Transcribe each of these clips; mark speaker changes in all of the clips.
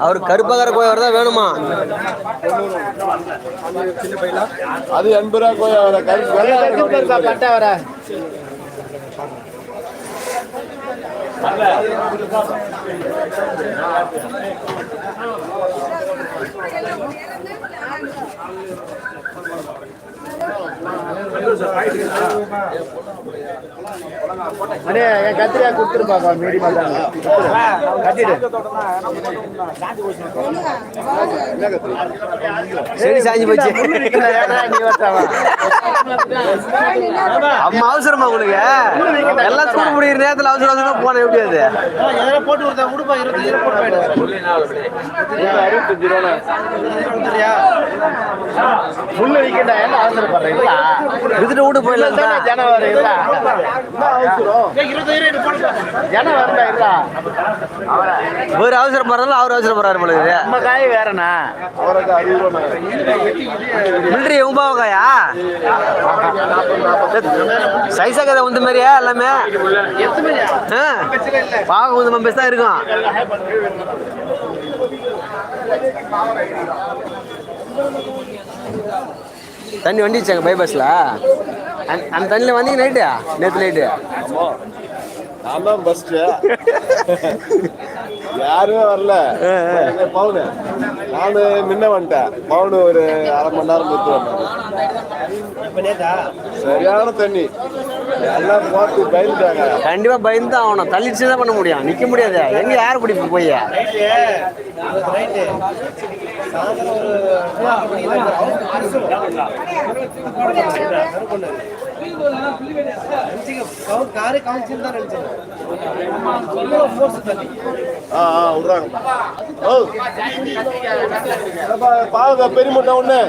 Speaker 1: அவர் கருப்பகர கோயில் தான் வேணுமா?
Speaker 2: அது எண்பது ரூபா கோயில் வர கருப்பு வெள்ளை இருக்கா
Speaker 3: பட்டை வர அண்ணே என் கத்திரியா கொடுத்துருப்பாப்பா தான் கட்டிடு
Speaker 1: செடி சாஞ்சி போச்சு. அம்மா அவசரமா உங்களுக்கு. எல்லாம் தூக்க முடியிற நேரத்துல அவசர அவசரமா போன எப்படி அது
Speaker 3: போட்டு கொடுத்தா கொடுப்பா இருபத்தஞ்சு ரூபா போட்டு போயிடு
Speaker 2: அறுபத்தஞ்சு ரூபா
Speaker 3: முள்ளு வைக்கண்டா என்ன அவசரப்படுறேன் இல்ல
Speaker 1: வித்துட்டு வீட்டு போயிடலாம்
Speaker 3: தானே ஜனம் வரும் இல்ல ஜனம் வரண்டா இல்ல
Speaker 1: ஒரு அவசரப்படுறதால அவர் அவசரப்படுறாரு உங்களுக்கு
Speaker 3: நம்ம காய் வேறண்ணா.
Speaker 1: மிலிட்ரி உபாவகாயா சைஸா கதை உந்த மாதிரியா எல்லாமே? பாவம் உந்த மாதிரி தான் இருக்கும். தண்ணி வண்டிச்சாங்க பைபாஸ்ல அந்த- அந்த தண்ணியில் வந்தீங்க நைட்டு நேற்று நைட்டு
Speaker 2: நான் தான் ஃபர்ஸ்ட் யாருமே வரல. பவுனு? நானு முன்ன வந்துட்டேன். பவுனு ஒரு அரை மணி நேரம் வந்தேன் சரியான தண்ணி. எல்லாம் பார்த்து பயந்துட்டாங்க.
Speaker 1: கண்டிப்பா பயந்து ஆகணும். தள்ளிச்சு தான் பண்ண முடியும். நிக்க முடியாது. எங்க யார் பிடிப்பு போய்
Speaker 2: ஆ ஆ விட்றாங்க. பாருங்க ஒண்ணு.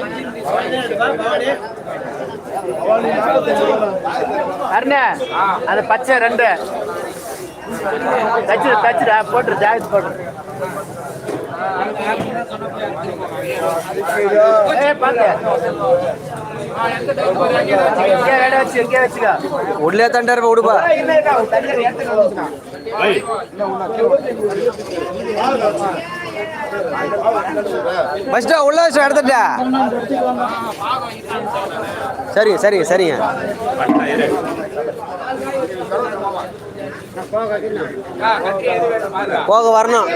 Speaker 3: அருணே அந்த பச்சை ரெண்டு. தச்சு தச்சுடா போட்டுரு ஜாக்கெட் போட்டுரு.
Speaker 1: உள்ளே தண்டாரு விடுப்பா. ஃபஸ்ட்டு உள்ள வச்சு எடுத்துட்டா சரி சரி சரிங்க. போக வரணும்.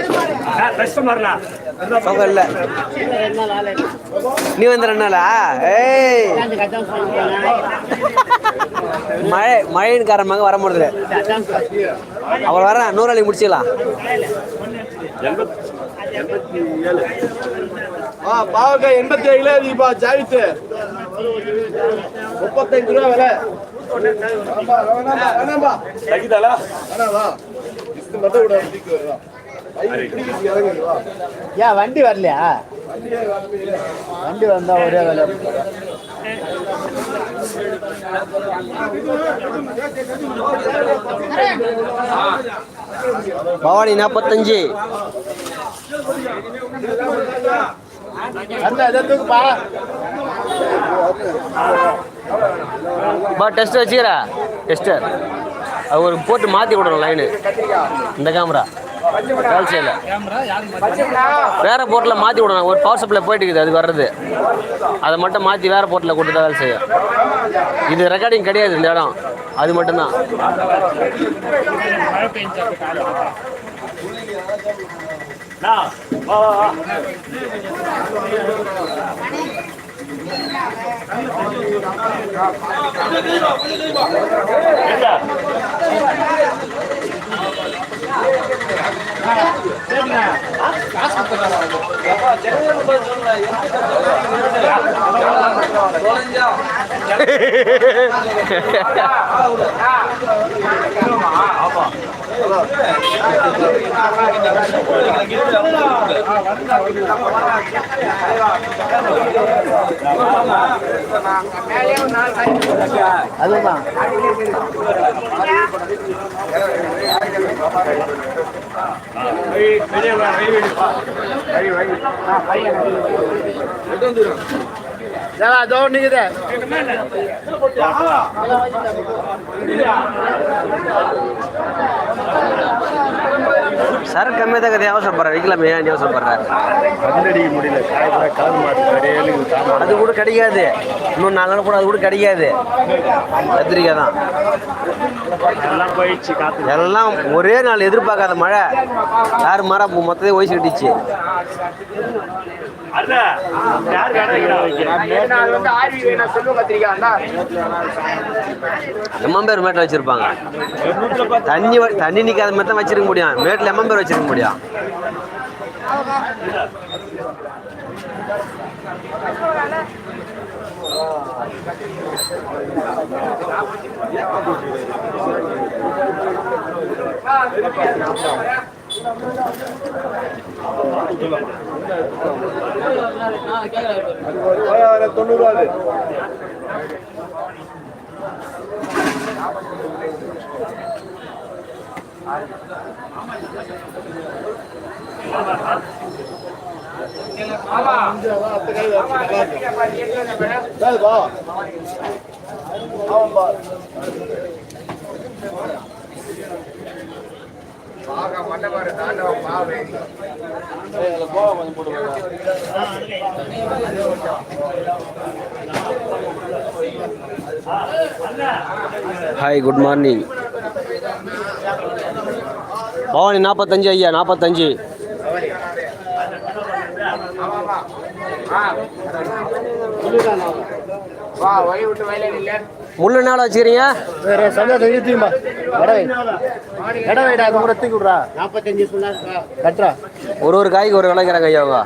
Speaker 1: போக இல்லை. நீ வந்து ரெண்டு நாளா ஏய். மழை மழையின் காரணமாக வர முடியல. அவர் வர நூறு நாளைக்கு முடிச்சிடலாம்
Speaker 2: பாவக்காய் எண்பத்தி ஏழுல தீபா ஜாவித்து முப்பத்தஞ்சு ரூபா விலை.
Speaker 3: ஏன் வண்டி வரலையா? வண்டி வந்தா ஒரே வேலை.
Speaker 1: பவானி நாற்பத்தஞ்சு பா. டெஸ்ட் வச்சுக்கிறா. டெஸ்டர் அது ஒரு போட்டு மாற்றி விடணும் லைனு இந்த கேமரா வேலை செய்யல. வேறு போர்ட்டில் மாற்றி விடணும். ஒரு பவர் சப்ளை போயிட்டு இருக்குது அது வர்றது. அதை மட்டும் மாற்றி வேறு போர்ட்டில் கொடுத்து வேலை செய்யும் இது ரெக்கார்டிங் கிடையாது இந்த இடம். அது மட்டும்தான்.
Speaker 3: வா வா வா ஆமா அதுதான் அதோ நிக்குது
Speaker 1: சரக்கு கம்மியாக தான் கதை அவசரப்படுற விற்கலாமே ஏன் அவசரப்படுறாரு?
Speaker 3: கண்ணடிக்க முடியல.
Speaker 1: அது கூட கிடைக்காது. இன்னும் நாலு நாள் கூட அது கூட கிடைக்காது. கத்திரிக்காய் தான்.
Speaker 3: எல்லாம்
Speaker 1: ஒரே நாள் எதிர்பார்க்காத மழை. யார் மரம் மொத்தத்தையும் ஒய்ச்சு கட்டிச்சு.
Speaker 3: யார் கடை
Speaker 1: எம்மன் பேர் மேட்டில் வச்சிருப்பாங்க. தண்ணி வ- தண்ணி நிற்காத மாதிரி தான் வச்சிருக்க முடியும். மேட்டில் எம்மன் பேர் வச்சிருக்க முடியும்.
Speaker 2: தொண்ணூறு ஆமாம்பா தொண்ணூறுவா அது
Speaker 1: ஹாய் குட் மார்னிங் பவானி நாற்பத்தஞ்சு ஐயா நாற்பத்தஞ்சு முள்ளு நாள் வச்சுக்கிறீங்க?
Speaker 3: வேற சந்தோஷம் இருத்துமா கடை கடை வைடா அது கூட தூக்கி விட்றா. நாற்பத்தஞ்சு சொன்னா கட்டுறா.
Speaker 1: ஒரு ஒரு காய்க்கு ஒரு விளைக்கிறாங்க ஐயா அவங்க.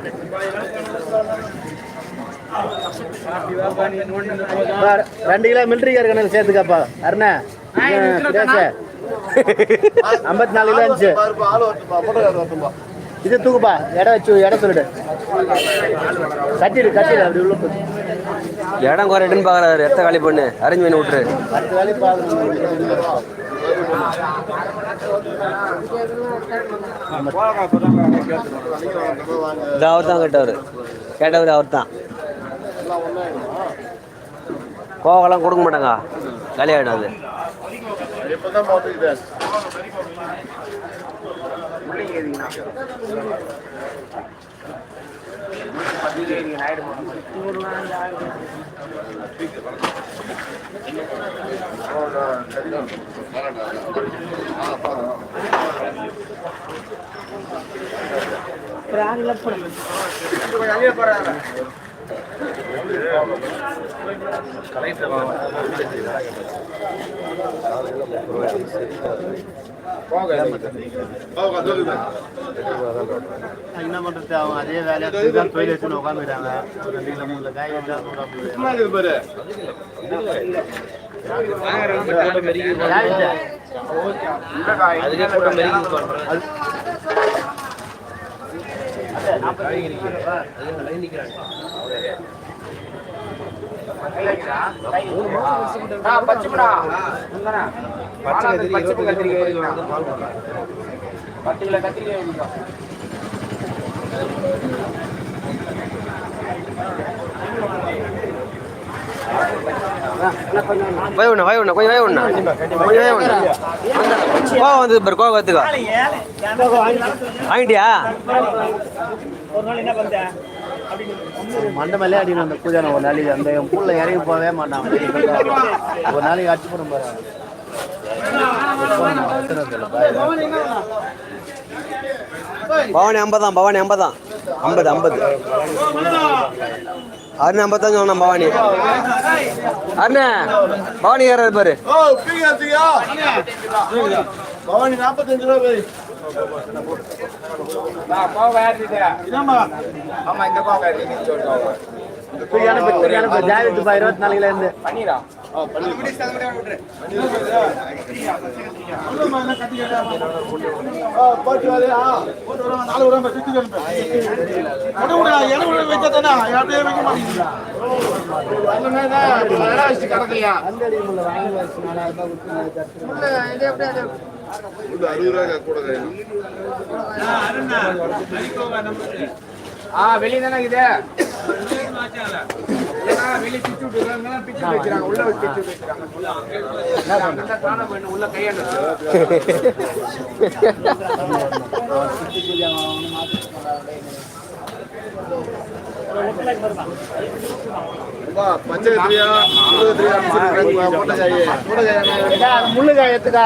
Speaker 3: பா, ரெண்டு கிலோ மிலிட்ரி கணக்கு சேர்த்துக்காப்பா. அருணா ஐம்பத்தி நாலு கிலோ இருந்துச்சு இது தூக்குப்பா. இடம் வச்சு இடம் சொல்லிடு. கட்டிடு கட்டிடு அப்படி உள்ள போடு.
Speaker 1: இடம் குறைட்டுன்னு பார்க்குறாரு. எத்த காலி பண்ணு? அரேஞ்ச் பண்ணி விட்டுரு.
Speaker 3: அடுத்த பார்க்கணும்
Speaker 1: இது அவர் தான் கேட்டவர். கேட்டவர் அவர் தான் கோவெல்லாம் கொடுக்க மாட்டாங்க. காலி ஆகிடும் அது.
Speaker 2: இப்பதான் பார்த்துக்கிட்டேன்
Speaker 3: என்ன பண்றது அவங்க அதே வேலையை தொழில் வச்சுன்னு உட்காந்துக்கிறாங்க ரெண்டு மூணு காய் போகுது. காய் வச்சா?
Speaker 1: போய் ஒன்று போய் ஒன்று கொஞ்சம் போய் கொஞ்சம் கோவம் பாரு கோவம் வாங்கிட்டியா
Speaker 3: மண்டை மேலே அடிக்கணும் அந்த பூஜை ஒரு நாளைக்கு அந்த என் பூல்ல இறங்கி போகவே மாட்டான். ஒரு நாளைக்கு அடிச்சு போடும் பாரு.
Speaker 1: பவானி ஐம்பதாம் பவானி ஐம்பதாம். ஐம்பது ஐம்பது. அருண் ஐம்பத்தஞ்சு சொன்னான் பவானி. அருண் பவானி ஏறாரு பாரு.
Speaker 2: பவானி நாற்பத்தஞ்சு ரூபா போய்
Speaker 3: ஜாவித்துப்பா இருபத்தி நாலுல இருந்து
Speaker 2: போட்டு வாரியா நாலு ரூபா கிடக்கலையா
Speaker 3: அந்த அடி கொடுத்து
Speaker 2: அறுபது ரூபாய் கூட
Speaker 4: ஆ வெளிய தானே இது வெளிய பிச்சு உள்ள காண உள்ள கையாண்டு
Speaker 2: பஞ்சகத்திரியா
Speaker 3: எடுத்துக்கா.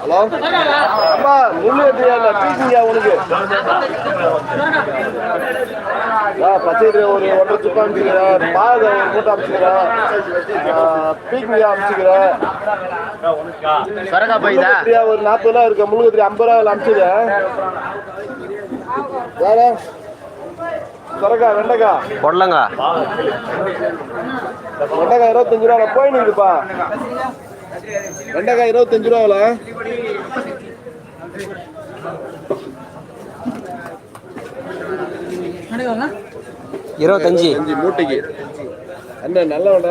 Speaker 2: ஹலோ? அம்மா கத்திரியா இல்ல? பீக்கிங்கயா உனக்கு? ஆ, பச்சை ஒரு ஒன்றரை சுப்பா அனுப்பிச்சுக்கிறேன் பாதை ஒரு
Speaker 3: சொரக்கா போய்தா?
Speaker 2: கத்திரியா ஒரு நாற்பது ரூபா இருக்கு? முள்ளு கத்திரி ஐம்பது ரூபா அனுப்பிச்சுக்கிறேன் வேற சொரக்கா வெண்டைக்கா?
Speaker 1: பொடலங்கா.
Speaker 2: வெண்டைக்காய் இருபத்தஞ்சு ரூபா போயின்னு இருக்குப்பா வெண்டைக்காய் இருபத்தஞ்சு ரூபாவில்?
Speaker 1: இருபத்தஞ்சி.
Speaker 2: அஞ்சு மூட்டைக்கு. என்ன நல்ல வெண்டை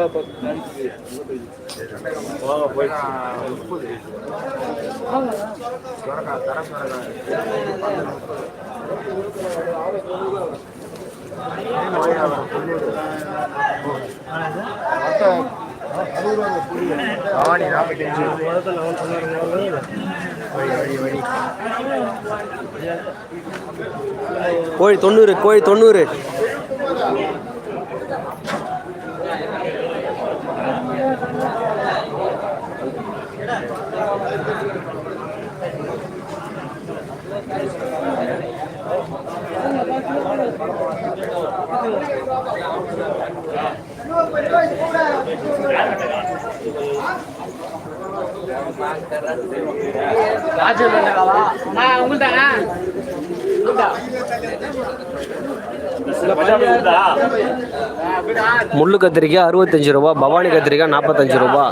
Speaker 1: கோழி தொண்ணூறு கோழி தொண்ணூறு. முள்ளு கத்திரிக்காய் அறுபத்தஞ்சு ரூபா பவானி கத்திரிக்காய் நாற்பத்தஞ்சு ரூபா.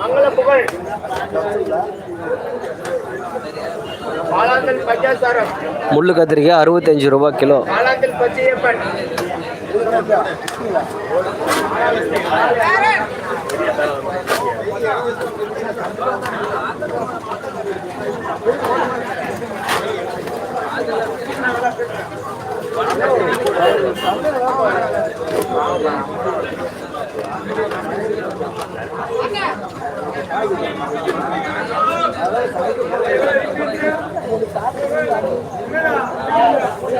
Speaker 4: மங்கள புகழ் பாலாந்தல் பஞ்சாசாரம்.
Speaker 1: முள்ளு கத்திரிக்காய் அறுபத்தஞ்சு ரூபா கிலோ.
Speaker 4: பச்சையப்பன். வா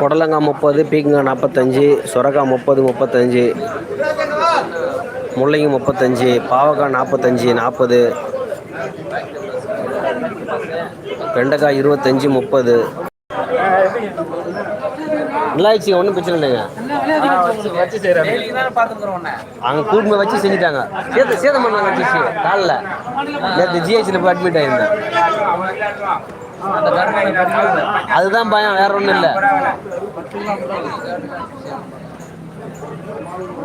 Speaker 1: புடலங்காய் முப்பது பீக்கங்காய் நாற்பத்தஞ்சு சுரக்காய் முப்பது முப்பத்தஞ்சு முள்ளங்கி முப்பத்தஞ்சு பாவக்காய் நாற்பத்தஞ்சு நாற்பது வெண்டைக்காய் இருபத்தஞ்சி முப்பது. நல்லாயிடுச்சு ஒன்றும் பிரச்சனை இல்லைங்க. அங்கே கூட்டுமே வச்சு செஞ்சுட்டாங்க. சேத சேதம் பண்ணாங்க வச்சு காலில் நேற்று ஜிஹெச்சில் போய் அட்மிட் ஆயிருந்தேன். அதுதான் பயம் வேற ஒன்றும் இல்லை
Speaker 4: தேவனா பவுன் வெட்டுங்க இருபத்தி கிலோ பவுன் வெட்டுங்க இருபத்தி கிலோ சாவிட்டு ஆமா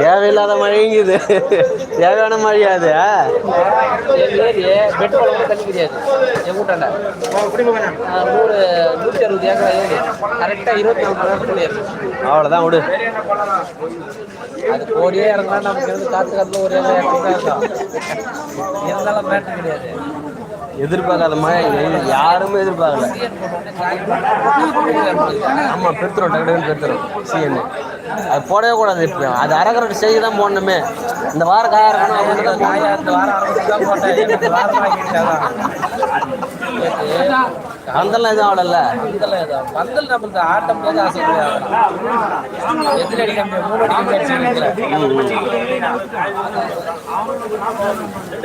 Speaker 1: தேவையில்லாத மழைங்குது. தேவையான மழையா அது?
Speaker 5: ஏரி பெட் குளம் தண்ணி கிடையாது என் கூட்டாண்ட நூறு நூற்றி அறுபது ஏக்கர் ஏரி கரெக்டாக இருபத்தி நாலு மணி நேரத்துக்குள்ளே
Speaker 1: அவ்வளோதான் விடு.
Speaker 5: அது கோடியே இறங்கினா நமக்கு வந்து காற்று காத்துல ஒரு ஏக்கர் தான் இருக்கும். இருந்தாலும் கிடையாது.
Speaker 1: எதிர்பார்க்காத மாதிரி யாருமே எதிர்பார்க்கல. ஆமாம் பெருத்துரும் டக்கு டக்குன்னு பெருத்துரும். சிஎன் அது போடவே கூடாது இப்போ. அது அரகரட்டு செய்ய தான் போடணுமே. இந்த வார காயா இருக்கணும் அப்படின்னு
Speaker 5: காயா இந்த வாரம் தான். போட்டேன் இந்த வாரம் ஆகிட்டாதான்
Speaker 1: அதெல்லாம் எதுவும்
Speaker 5: பந்தல் நம்மளுக்கு ஆட்ட முடியாது ஆசை. கிடையாது எத்தனை அடி கம்மி மூணு அடி கம்மி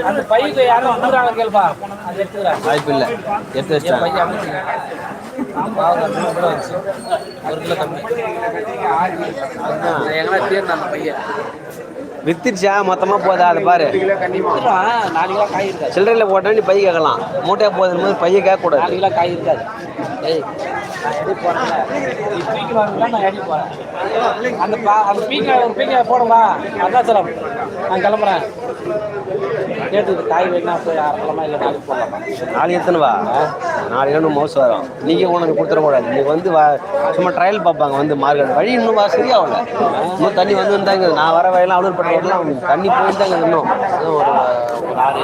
Speaker 5: அந்த பைக்கு யாரும் வந்துடுறாங்க கேள்பா அது எடுத்துக்கிறாங்க
Speaker 1: வாய்ப்பு இல்லை. எடுத்து வச்சிட்டாங்க.
Speaker 5: பையன் அமைச்சுங்க ஒரு கிலோ கம்மி எங்கன்னா தீர்ந்தான் அந்த பையன்?
Speaker 1: வித்துருச்சா மொத்தமாக போதா? அதை பாரு. சில்லறையில் போட்டா நீ பைய கேட்கலாம். மூட்டையாக போகுதுன்னு போது பைய கேட்கக்கூடாது
Speaker 5: நாலு கிலோ காய் இருக்காது. அந்த அந்த பீக்கை ஒரு பீக்கை போடுங்களா அருணாச்சலம் நான் கிளம்புறேன். கேட்டு காய் வேணா போய் அரை கிழமை இல்லை நாளைக்கு போடலாமா?
Speaker 1: நாளைக்கு எத்தனை வா? நாலு கிலோ மவுஸ் வரும். நீங்கள் உனக்கு கொடுத்துடக்கூடாது. நீங்கள் வந்து வா சும்மா ட்ரையல் பார்ப்பாங்க வந்து மார்க்கெட் வழி இன்னும் வா சரியாகல. இன்னும் தண்ணி வந்து வந்தாங்க. நான் வர வயலாம் அவ்வளோ பட்டுலாம் தண்ணி போயிருந்தாங்க இன்னும் இன்னும் ஒரு
Speaker 5: ஆறு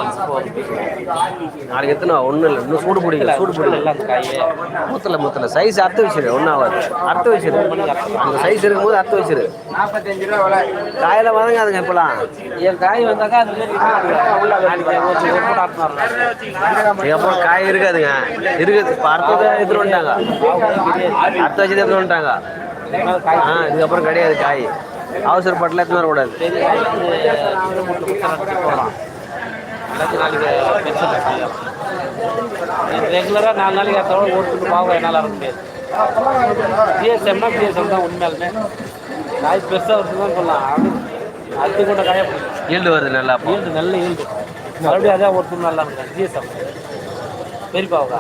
Speaker 1: நாளைக்கு எத்தனை? ஒன்றும் இல்லை. இன்னும் சூடு பிடிக்கல. சூடு பிடிக்கல.
Speaker 5: அந்த காய்
Speaker 1: மூத்தல மூத்தல. சைஸ் அறுத்து வச்சிரு. ஒன்றும் ஆகாது. அறுத்து வச்சிரு. அந்த சைஸ் இருக்கும்போது அறுத்து வச்சிரு.
Speaker 4: நாற்பத்தஞ்சு ரூபா
Speaker 1: காயில வதங்காதுங்க இப்போலாம்
Speaker 5: என் காய் வந்தாக்கா அந்த மாதிரி
Speaker 1: இதுக்கப்புறம் காய் இருக்காதுங்க. இருக்குது. இப்போ அறுத்து எடுத்துட்டு வந்துட்டாங்க? அறுத்து வச்சது எடுத்துட்டு வந்துட்டாங்க? ஆ இதுக்கப்புறம் கிடையாது காய். அவசரப்பட்டுல எடுத்துன்னு வரக்கூடாது
Speaker 5: எல்லாத்தையும் நாளைக்கு பெருசாக ரெகுலராக நாலு நாளைக்கு ஏற்றோட ஓட்டுட்டு பாவம் என்னால் வர முடியாது. பிஎஸ்எம்னா பிஎஸ்எம் தான் உண்மையாலுமே. காய் பெருசாக வருது தான் சொல்லலாம். அது கூட காய
Speaker 1: ஈல்டு வருது நல்லா
Speaker 5: ஈல்டு நல்ல ஈல்டு. மறுபடியும் அதான் ஒருத்தர் நல்லா இருக்காங்க ஜிஎஸ்எம் பெரியப்பாவுக்கா?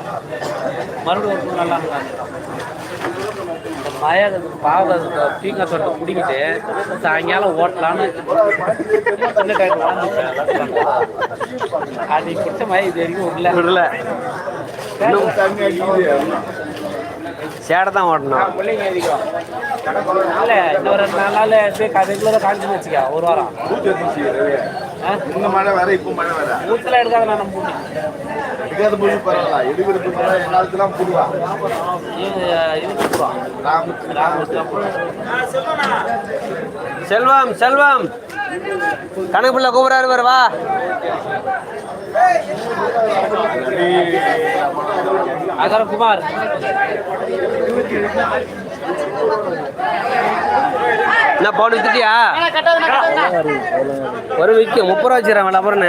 Speaker 5: மறுபடியும் ஒருத்தர் நல்லா இருக்காங்க மழை பாவ பீங்கா தோட்டத்தை பிடிக்கிட்டு சாயங்காலம் ஓட்டலான்னு சின்ன அது பிடிச்ச மழை இது வரைக்கும் இல்லை
Speaker 1: விடல. சேடை தான் ஓட்டணும்.
Speaker 5: இல்லை இன்னும் ரெண்டு நாலு நாள் ரெகுலராக காமிச்சுன்னு வச்சுக்க ஒரு வாரம்.
Speaker 2: இந்த மழை வேற இப்போ மழை வேற.
Speaker 5: ஊத்தில் எடுக்காத நான் நம்ம
Speaker 2: எடுக்காத போது பரவாயில்ல. எடுக்கிறது எல்லாத்துலாம் போடுவா
Speaker 5: இது இது கொடுத்துருவோம்
Speaker 2: ராமத்து
Speaker 5: ராமத்துலாம் போடுவோம்
Speaker 1: செல்வம் செல்வம். கணக்கு பிள்ளை கூப்பிடாரு பாரு வா.
Speaker 5: குமார்
Speaker 1: என்ன பவுன் வித்துட்டியா? ஒரு விற்க முப்பது ரூபா வச்சுறேன் அப்புறம்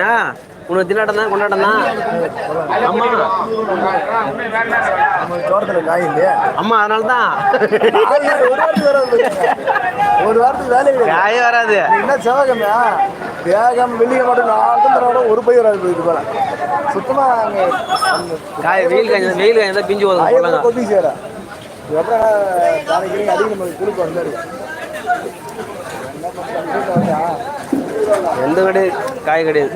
Speaker 1: உனக்கு திண்டாட்டம் தான் கொண்டாட்டம் தான். ஆமா
Speaker 3: தோட்டத்தில் காய் இல்லையா
Speaker 1: ஆமா அதனால தான்
Speaker 3: ஒரு வாரத்துக்கு வராது ஒரு வாரத்துக்கு வேலை
Speaker 1: காயே வராது.
Speaker 3: என்ன செவ்வாய்க்கிழமையா வேகம் வெள்ளிக்கிழமை மட்டும் நாலு ஒரு பை வராது இது போல. சுத்தமா அங்கே
Speaker 1: காய் வெயில் காய்ஞ்சது வெயில் காய்ஞ்சதா பிஞ்சு போதும்
Speaker 3: கொத்தி சேர இதுக்கப்புறம் தாரைக்கு அதிகம் நமக்கு கொடுக்க வந்தாரு? என்ன பண்ணுறா
Speaker 1: எந்த கிடையாது காய் கிடையாது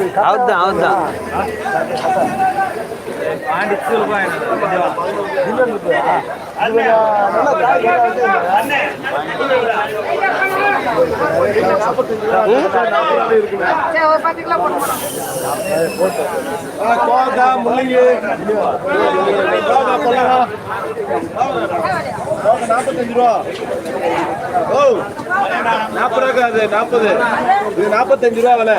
Speaker 3: இப்போ
Speaker 1: அவர்தான் அவர்தான்
Speaker 2: முள்ளங்கி கோவக்கா நாற்பத்தஞ்சு ரூபா ஓ நாற்பது ரூபா. அது நாற்பது இது நாற்பத்தஞ்சு ரூபா விலை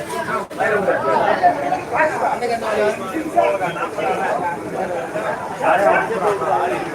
Speaker 2: கூடிய அர்த்தம் சுத்த சுத்த நல்ல